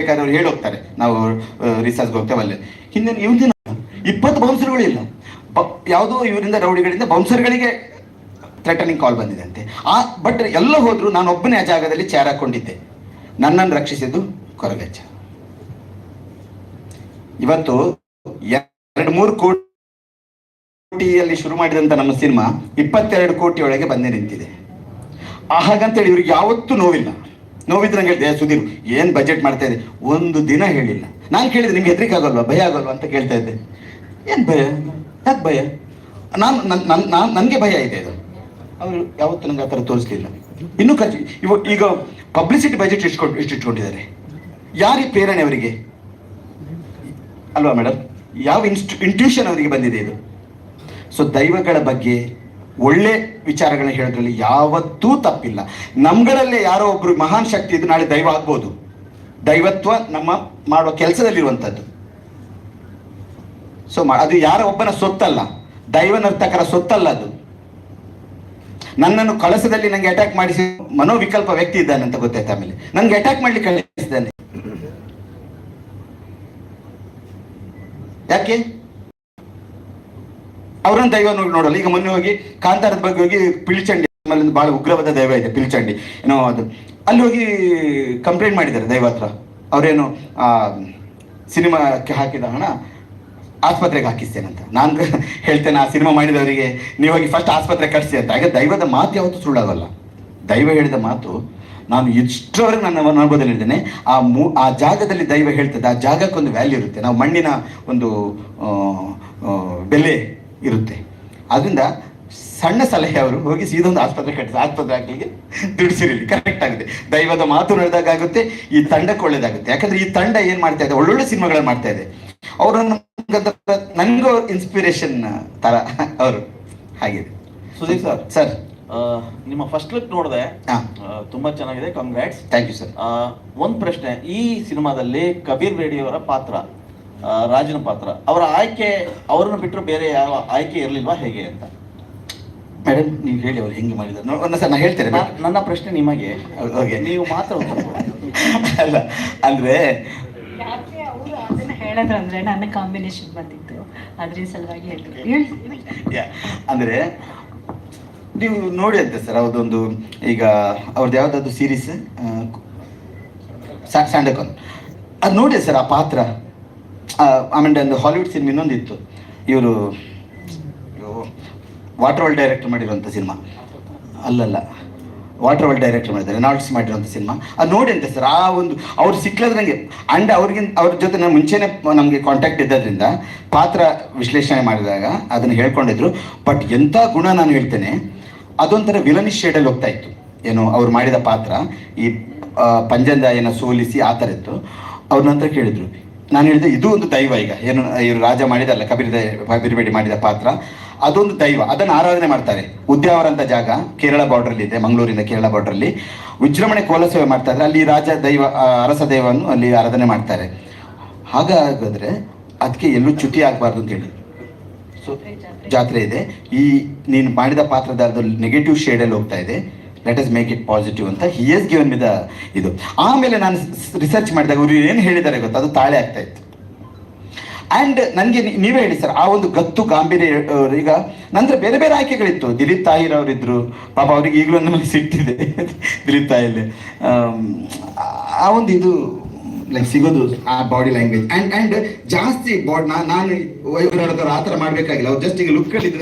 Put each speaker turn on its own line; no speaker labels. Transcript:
ಬೇಕಾದ್ರೆ ಅವ್ರು ಹೇಳೋಗ್ತಾರೆ ನಾವು ರಿಸರ್ಚ್ಗೆ ಹೋಗ್ತೇವಲ್ಲ ಹಿಂದಿನ ಇವತ್ತಿನ ಇಪ್ಪತ್ತು ಬೌನ್ಸರ್ಗಳು ಇಲ್ಲ. ಬ- ಯಾವುದೋ ಇವರಿಂದ ರೌಡಿಗಳಿಂದ ಬೌನ್ಸರ್ಗಳಿಗೆ ಥ್ರೆಟನಿಂಗ್ ಕಾಲ್ ಬಂದಿದೆ ಅಂತೆ ಆ ಬಟ್ ಎಲ್ಲ ಹೋದ್ರು ನಾನು ಒಬ್ಬನೇ ಆ ಜಾಗದಲ್ಲಿ ಚೇರ್ ಹಾಕೊಂಡಿದ್ದೆ. ನನ್ನನ್ನು ರಕ್ಷಿಸಿದ್ದು ಕೊರಗಜ್ಜ. ಇವತ್ತು ಎರಡು ಮೂರು ಕೋಟಿಯಲ್ಲಿ ಶುರು ಮಾಡಿದಂತ ನಮ್ಮ ಸಿನಿಮಾ ಇಪ್ಪತ್ತೆರಡು ಕೋಟಿ ಒಳಗೆ ಬಂದೇ ನಿಂತಿದೆ. ಹಾಗಂತೇಳಿ ಇವ್ರಿಗೆ ಯಾವತ್ತೂ ನೋವಿಲ್ಲ. ನೋವಿದ್ರೆ ನಂಗೆ ಹೇಳಿದೆ ಸುದೀಪ್ ಏನು ಬಜೆಟ್ ಮಾಡ್ತಾ ಇದೆ ಒಂದು ದಿನ ಹೇಳಿಲ್ಲ. ನಾನು ಕೇಳಿದೆ, ನಿಮ್ಗೆ ಹೆದರಿಕೆ ಆಗಲ್ವಾ? ಭಯ ಆಗಲ್ವಾ? ಅಂತ ಕೇಳ್ತಾ ಇದ್ದೆ. ಏನು ಭಯ? ಯಾಕೆ ಭಯ? ನಾನು ನನ್ನ ನಾನು ನನಗೆ ಭಯ ಇದೆ ಅದು ಅವರು ಯಾವತ್ತೂ ನಂಗೆ ಆ ಥರ ತೋರಿಸ್ಲಿಲ್ಲ. ಇನ್ನೂ ಖರ್ಚು, ಇವ, ಈಗ ಪಬ್ಲಿಸಿಟಿ ಬಜೆಟ್ ಇಟ್ಕೊಂಡು ಇಷ್ಟು ಇಟ್ಕೊಂಡಿದ್ದಾರೆ ಯಾರಿಗೆ ಪ್ರೇರಣೆ ಅವರಿಗೆ? ಅಲ್ವಾ ಮೇಡಮ್ ಯಾವ ಇನ್ಸ್ಟ್ ಇಂಟ್ಯೂಷನ್ ಅವರಿಗೆ ಬಂದಿದೆ ಇದು? ಸೊ ದೈವಗಳ ಬಗ್ಗೆ ಒಳ್ಳೆ ವಿಚಾರಗಳನ್ನ ಹೇಳೋದ್ರಲ್ಲಿ ಯಾವತ್ತೂ ತಪ್ಪಿಲ್ಲ. ನಮ್ಗಳಲ್ಲೇ ಯಾರೋ ಒಬ್ರು ಮಹಾನ್ ಶಕ್ತಿ ಇದು ನಾಳೆ ದೈವ ಆಗ್ಬೋದು. ದೈವತ್ವ ನಮ್ಮ ಮಾಡುವ ಕೆಲಸದಲ್ಲಿರುವಂಥದ್ದು. ಸೊ ಅದು ಯಾರ ಒಬ್ಬನ ಸೊತ್ತಲ್ಲ. ದೈವ ನರ್ತಕರ ಸೊತ್ತಲ್ಲ ಅದು. ನನ್ನನ್ನು ಕಳಸದಲ್ಲಿ ನಂಗೆ ಅಟ್ಯಾಕ್ ಮಾಡಿಸಿ ಮನೋವಿಕಲ್ಪ ವ್ಯಕ್ತಿ ಇದ್ದಾನೆ ಅಂತ ಗೊತ್ತಾಯ್ತು ಆಮೇಲೆ. ನಂಗೆ ಅಟ್ಯಾಕ್ ಮಾಡ್ಲಿಕ್ಕೆ ಕಳಿಸಿದ್ದಾನೆ ಯಾಕೆ? ಅವರನ್ನು ದೈವ ನೋಡಿ ನೋಡಲ್ಲ. ಈಗ ಮೊನ್ನೆ ಹೋಗಿ ಕಾಂತಾರದ ಬಗ್ಗೆ ಹೋಗಿ ಪಿಳ್ಚಂಡಿ ಆಮೇಲೆ ಬಹಳ ಉಗ್ರವಾದ ದೈವ ಇದೆ ಪಿಳ್ಚಂಡಿ ಏನೋ ಅದು. ಅಲ್ಲಿ ಹೋಗಿ ಕಂಪ್ಲೇಂಟ್ ಮಾಡಿದ್ದಾರೆ ದೈವ ಹತ್ರ. ಅವರೇನು, ಆ, ಸಿನಿಮಾಕ್ಕೆ ಹಾಕಿದ ಹಣ, ಆಸ್ಪತ್ರೆಗೆ ಹಾಕಿಸ್ತೇನಂತ ನಾನು ಹೇಳ್ತೇನೆ, ಆ ಸಿನಿಮಾ ಮಾಡಿದವರಿಗೆ, ನೀವು ಹೋಗಿ ಫಸ್ಟ್ ಆಸ್ಪತ್ರೆ ಕಟ್ಸಿ ಅಂತ. ಹಾಗೆ ದೈವದ ಮಾತು ಯಾವತ್ತೂ ಸುಳ್ಳಾಗಲ್ಲ. ದೈವ ಹೇಳಿದ ಮಾತು ನಾನು ಇಷ್ಟರವರೆಗೆ ನನ್ನ ಅನುಭವದಲ್ಲಿ ಹೇಳಿದ್ದೇನೆ. ಆ ಮೂ ಆ ಜಾಗದಲ್ಲಿ ದೈವ ಹೇಳ್ತದೆ, ಆ ಜಾಗಕ್ಕೊಂದು ವ್ಯಾಲ್ಯೂ ಇರುತ್ತೆ. ನಾವು ಮಣ್ಣಿನ ಒಂದು ಬೆಲೆ ಇರುತ್ತೆ. ಅದರಿಂದ ಸಣ್ಣ ಸಲಹೆ ಅವರು ಹೋಗಿ ಸೀದೊಂದು ಆಸ್ಪತ್ರೆ ಕಟ್ಟಿದ ಆಸ್ಪತ್ರೆ ಹಾಕಲಿಕ್ಕೆ ದುಡಿಸಿರಲಿ. ಕರೆಕ್ಟ್ ಆಗುತ್ತೆ ದೈವದ ಮಾತು ನಡೆದಾಗುತ್ತೆ ಈ ತಂಡಕ್ಕೆ ಒಳ್ಳೇದಾಗುತ್ತೆ. ಯಾಕಂದ್ರೆ ಈ ತಂಡ ಏನ್ ಮಾಡ್ತಾ ಇದೆ? ಒಳ್ಳೊಳ್ಳೆ ಸಿನಿಮಾಗಳನ್ನ ಮಾಡ್ತಾ ಇದೆ. ಅವರನ್ನು ನನಗೂ ಇನ್ಸ್ಪಿರೇಷನ್ ತರ ಅವರು. ಹಾಗಿದೆ
ಸುದೀಪ್ ಸರ್.
ಸರ್.
ನಿಮ್ಮ ಫಸ್ಟ್ ಲುಕ್ ನೋಡಿದೆ ತುಂಬಾ ಚೆನ್ನಾಗಿದೆ. ಕಂಗ್ರಾಟ್ಸ್
ಥ್ಯಾಂಕ್ ಯು ಸರ್
ಒಂದ್ ಪ್ರಶ್ನೆ. ಈ ಸಿನಿಮಾದಲ್ಲಿ ಕಬೀರ್ ಬೇಡಿ ಅವರ ಪಾತ್ರ ರಾಜನ ಪಾತ್ರ. ಅವರ ಆಯ್ಕೆ ಅವರನ್ನು ಬಿಟ್ಟರು ಬೇರೆ ಯಾವ ಆಯ್ಕೆ ಇರಲಿಲ್ವಾ ಹೇಗೆ ಅಂತ?
ಮೇಡಮ್ ನೀವು ಹೇಳಿ ಅವ್ರು ಹೆಂಗೆ ಮಾಡಿದ್ರು ನನ್ನ ಒಂದ್ ಸಲ ನಾ ಹೇಳ್ತೇನೆ
ನನ್ನ ಪ್ರಶ್ನೆ ನಿಮಗೆ.
ಓಕೆ
ನೀವು ಮಾತ್ರ
ಅಲ್ಲ ಅಂದ್ರೆ
ಯಾಕೆ ಅವರು ಅದನ್ನ ಹೇಳಿದ್ರಂದ್ರೆ ನನ್ನ ಕಾಂಬಿನೇಷನ್ ಬಂದಿತ್ತು. ಅದ್ರ ಸಲುವಾಗಿ ಹೇಳಿದ್ರು ಹೇಳಿ
ಯಾ, ಅಂದ್ರೆ ನೀವು ನೋಡಿ ಅಂತ ಸರ್ ಅವ್ರದೊಂದು ಈಗ ಅವ್ರದ್ದು ಯಾವ್ದಾದ್ರು ಸೀರೀಸ್ ಸ್ಯಾಂಡಕಾನ್ ಅದು ನೋಡಿ ಸರ್ ಆ ಪಾತ್ರ? ಆಮೇಲೆ ಒಂದು ಹಾಲಿವುಡ್ ಸಿನಿಮಾ ಇನ್ನೊಂದಿತ್ತು. ಇವರು ವಾಟರ್ ವರ್ಲ್ಡ್ ಡೈರೆಕ್ಟರ್ ಮಾಡಿರುವಂಥ ಸಿನಿಮಾ ಅಲ್ಲಲ್ಲ ವಾಟರ್ ವರ್ಲ್ಡ್ ಡೈರೆಕ್ಟರ್ ಮಾಡಿದ್ದಾರೆ ನಾಟ್ಸ್ ಮಾಡಿರುವಂಥ ಸಿನಿಮಾ ಅದು ನೋಡಿ ಅಂತ ಸರ್ ಆ ಒಂದು, ಅವ್ರು ಸಿಕ್ಕಲಾದ್ರೆ ನನಗೆ ಅಂಡ್ ಅವ್ರಿಗಿಂತ ಅವ್ರ ಜೊತೆ ನಾನು ಮುಂಚೆನೆ ನಮಗೆ ಕಾಂಟ್ಯಾಕ್ಟ್ ಇದ್ದದ್ರಿಂದ ಪಾತ್ರ ವಿಶ್ಲೇಷಣೆ ಮಾಡಿದಾಗ ಅದನ್ನು ಹೇಳ್ಕೊಂಡಿದ್ರು. ಬಟ್ ಎಂಥ ಗುಣ ನಾನು ಹೇಳ್ತೇನೆ, ಅದೊಂಥರ ವಿಲನಿ ಶೇಡಲ್ಲಿ ಹೋಗ್ತಾ ಇತ್ತು. ಏನು, ಅವ್ರು ಮಾಡಿದ ಪಾತ್ರ, ಈ ಪಂಜಂದಾಯನ ಸೋಲಿಸಿ ಆ ಥರ ಇತ್ತು. ಅವ್ರ ನಂತರ ಕೇಳಿದ್ರು ನಾನು ಹೇಳಿದೆ, ಇದು ಒಂದು ದೈವ ಈಗ. ಏನು, ಇವರು ರಾಜ ಮಾಡಿದಲ್ಲ ಕಬೀರ್ ದೈ ಕಬೀರ್ ಬೇಡಿ ಮಾಡಿದ ಪಾತ್ರ. ಅದೊಂದು ದೈವ. ಅದನ್ನು ಆರಾಧನೆ ಮಾಡ್ತಾರೆ. ಉದ್ಯಾವರ ಅಂತ ಜಾಗ, ಕೇರಳ ಬಾರ್ಡ್ರಲ್ಲಿ ಇದೆ, ಮಂಗಳೂರಿಂದ ಕೇರಳ ಬಾರ್ಡ್ರಲ್ಲಿ ವಿಜೃಂಭಣೆ ಕೋಲಸೇವೆ ಮಾಡ್ತಾ ಇದ್ರೆ ಅಲ್ಲಿ ರಾಜ ದೈವ ಅರಸ ದೈವವನ್ನು ಅಲ್ಲಿ ಆರಾಧನೆ ಮಾಡ್ತಾರೆ. ಹಾಗಾದ್ರೆ ಅದಕ್ಕೆ ಎಲ್ಲೂ ಚ್ಯುತಿ ಆಗಬಾರ್ದು ಅಂತ ಹೇಳಿ. ಸೊ, ಜಾತ್ರೆ ಇದೆ. ಈ ನೀನು ಮಾಡಿದ ಪಾತ್ರದ ಅದು ನೆಗೆಟಿವ್ ಶೇಡಲ್ಲಿ ಹೋಗ್ತಾ ಇದೆ. Let us make it positive ಅಂತ ಹಿ ಎಸ್ ಗಿವನ್ ವಿದ ಇದು. ಆಮೇಲೆ ನಾನು ರಿಸರ್ಚ್ ಮಾಡಿದಾಗ ಇವರು ಏನು ಹೇಳಿದ್ದಾರೆ ಗೊತ್ತಾ? ಅದು ತಾಳೆ ಆಗ್ತಾ ಇತ್ತು. ಆ್ಯಂಡ್ ನನಗೆ ನೀವೇ ಹೇಳಿ ಸರ್ ಆ ಒಂದು ಗತ್ತು ಗಾಂಭೀರ್ಯ ಈಗ ನಂತರ ಬೇರೆ ಬೇರೆ ಆಯ್ಕೆಗಳಿತ್ತು. ದಿಲೀಪ್ ತಾಹಿರ್ ಅವರಿದ್ರು ಪಾಪ ಅವ್ರಿಗೆ ಈಗಲೂ ಒಂದು ಮೇಲೆ ಸಿಟ್ಟಿದೆ ದಿಲೀಪ್ ತಾಯಲ್ಲಿ ಆಮ್, ಆ ಒಂದು ಇದು ಲೈಕ್ ಸಿಗೋದು ಆ ಬಾಡಿ ಲ್ಯಾಂಗ್ವೇಜ್ ಆ್ಯಂಡ್ ಆ್ಯಂಡ್ ಜಾಸ್ತಿ ಬಾಡ್ ನಾನು ಆ ಥರ ಮಾಡಬೇಕಾಗಿಲ್ಲ. ಅವ್ರು ಜಸ್ಟ್ ಈಗ ಲುಕ್ ಇದ್ರೆ